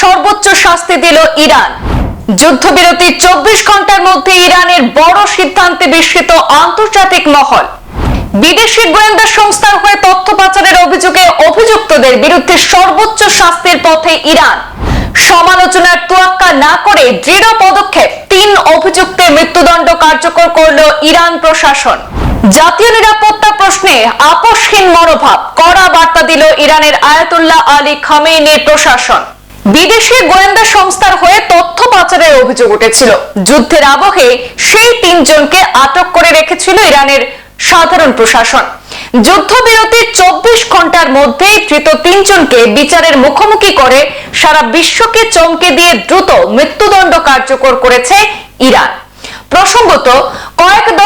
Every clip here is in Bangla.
সর্বোচ্চ শাস্তি দিল ইরান। যুদ্ধবিরতির চব্বিশ ঘণ্টার মধ্যে ইরানের বড় সিদ্ধান্তে বিস্মিত আন্তর্জাতিক মহল। বিদেশি গোয়েন্দা সংস্থার হয়ে তথ্য পাচারের অভিযোগে অভিযুক্তদের বিরুদ্ধে সর্বোচ্চ শাস্তির পথে ইরান। সমালোচনার তোয়াক্কা না করে দৃঢ় পদক্ষেপ তিন অভিযুক্তের মৃত্যুদণ্ড কার্যকর করল ইরান প্রশাসন। জাতীয় নিরাপত্তা প্রশ্নে আপোষহীন মনোভাব, কড়া বার্তা দিল ইরানের আয়াতুল্লাহ আলী খামেইনির প্রশাসন। বিদেশি গোয়েন্দা সংস্থার হয়ে তথ্য পাচারের অভিযোগ উঠেছিল। যুদ্ধের আবহে সেই তিনজনকে আটক করে রেখেছিল ইরানের সাধারণ প্রশাসন। যুদ্ধবিরতির চব্বিশ ঘণ্টার মধ্যে ধৃত তিনজনকে বিচারের মুখোমুখি করে সারা বিশ্বকে চমকে দিয়ে দ্রুত মৃত্যুদণ্ড কার্যকর করেছে ইরান। প্রসঙ্গত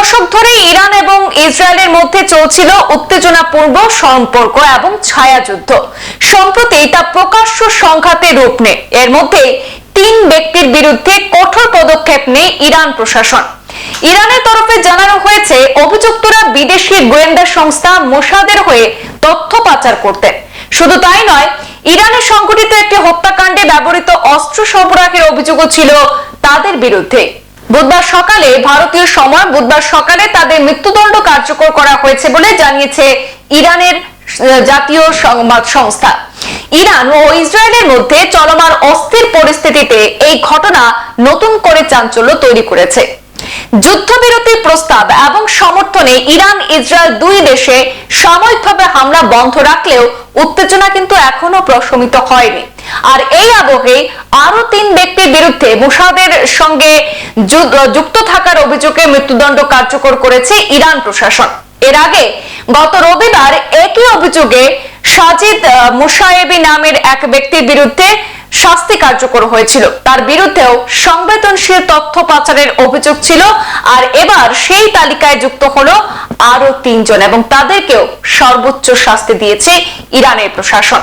দশক ধরে ইরান এবং ইসরায়েলের মধ্যে চলছিল উত্তেজনাপূর্ণ সম্পর্ক এবং ছায়াযুদ্ধ। সম্প্রতি তা প্রকাশ্য সংঘাতে রূপ নেয়। এর মধ্যে তিন ব্যক্তির বিরুদ্ধে কঠোর পদক্ষেপ নেয় ইরান প্রশাসন। ইরানের তরফে জানানো হয়েছে, অভিযুক্তরা বিদেশি গোয়েন্দা সংস্থা মোসাদের হয়ে তথ্য পাচার করতেন শুধু তাই নয়, ইরানে সংঘটিত একটি হত্যাকাণ্ডে ব্যবহৃত অস্ত্র সরবরাহের অভিযোগও ছিল তাদের বিরুদ্ধে। বুধবার সকালে ভারতীয় সময় বুধবার সকালে তাদের মৃত্যুদণ্ড কার্যকর করা হয়েছে বলে জানিয়েছে ইরানের জাতীয় সংবাদ সংস্থা। ইরান ও ইসরায়েলের মধ্যে চলমান অস্থির পরিস্থিতিতে এই ঘটনা নতুন করে চাঞ্চল্য তৈরি করেছে। যুদ্ধবিরতির প্রস্তাব এবং সমর্থনে ইরান, ইসরায়েল দুই দেশে সাময়িকভাবে হামলা বন্ধ রাখলেও উত্তেজনা কিন্তু এখনও প্রশমিত হয়নি। আর এই আবহে আরও তিন ব্যক্তির বিরুদ্ধে মুসাদের সঙ্গে যুক্ত থাকার অভিযোগে মৃত্যুদণ্ড কার্যকর করেছে ইরান প্রশাসন। এর আগে গত রবিবার একই অভিযোগে সাজিদ মুসায়েবি নামের এক ব্যক্তির বিরুদ্ধে শাস্তি কার্যকর হয়েছিল। তার বিরুদ্ধেও সংবেদনশীল তথ্য পাচারের অভিযোগ ছিল আর এবার সেই তালিকায় যুক্ত হলো আরও তিনজন এবং তাদেরকেও সর্বোচ্চ শাস্তি দিয়েছে ইরানের প্রশাসন।